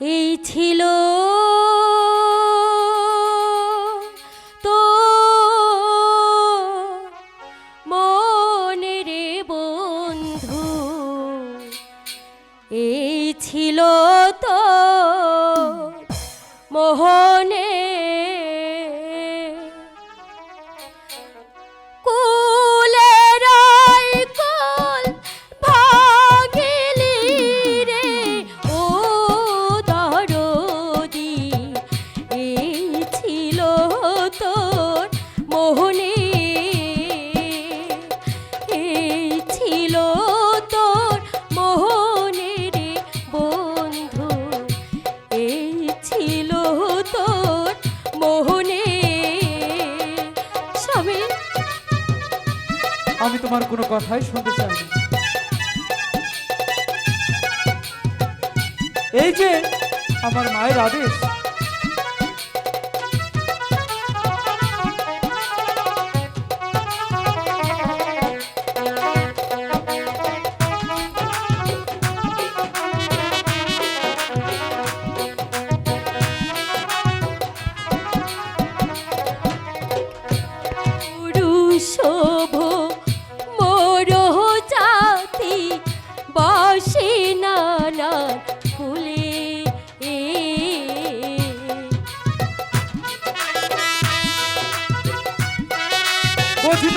এই ছিল তো মনে রে বন্ধু। এই ছিল তো মোহনের তোমার কোনো কথাই শুনতে চাই এই যে আমার মায়ের আদেশ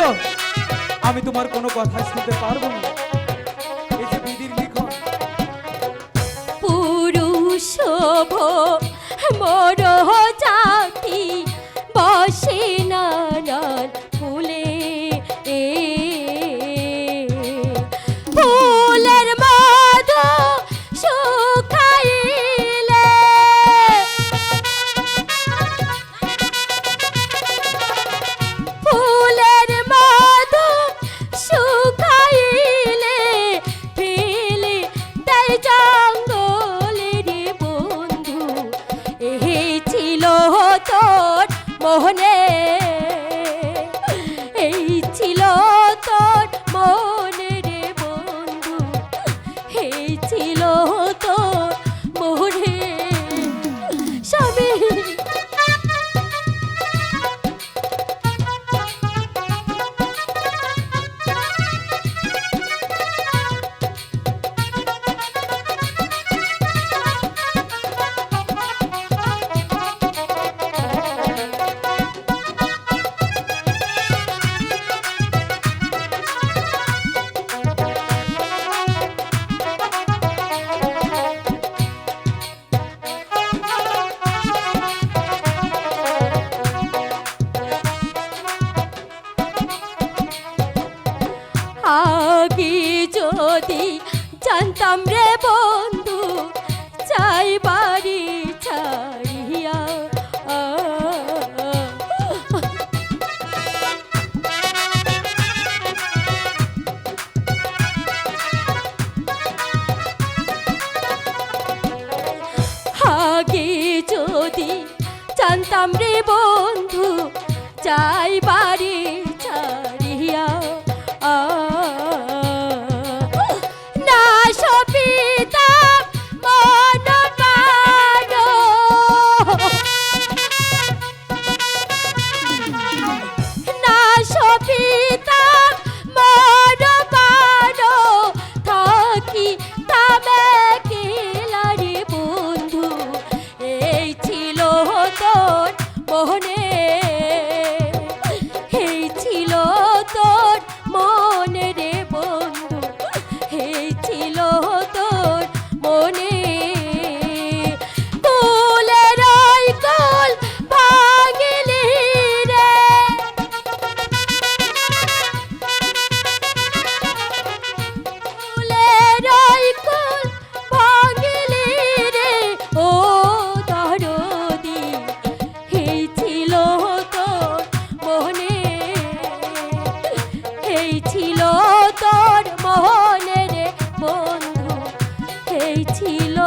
বলল আমি তোমার কোনো কথা শুনতে পারব না। শোভ যে মরহ Bơ 你 জানতাম রে বন্ধু চাই বাড়ি ছাড়িয়া। হাগি যদি জানতাম রে বন্ধু চাই বা দেয় সেই ছিল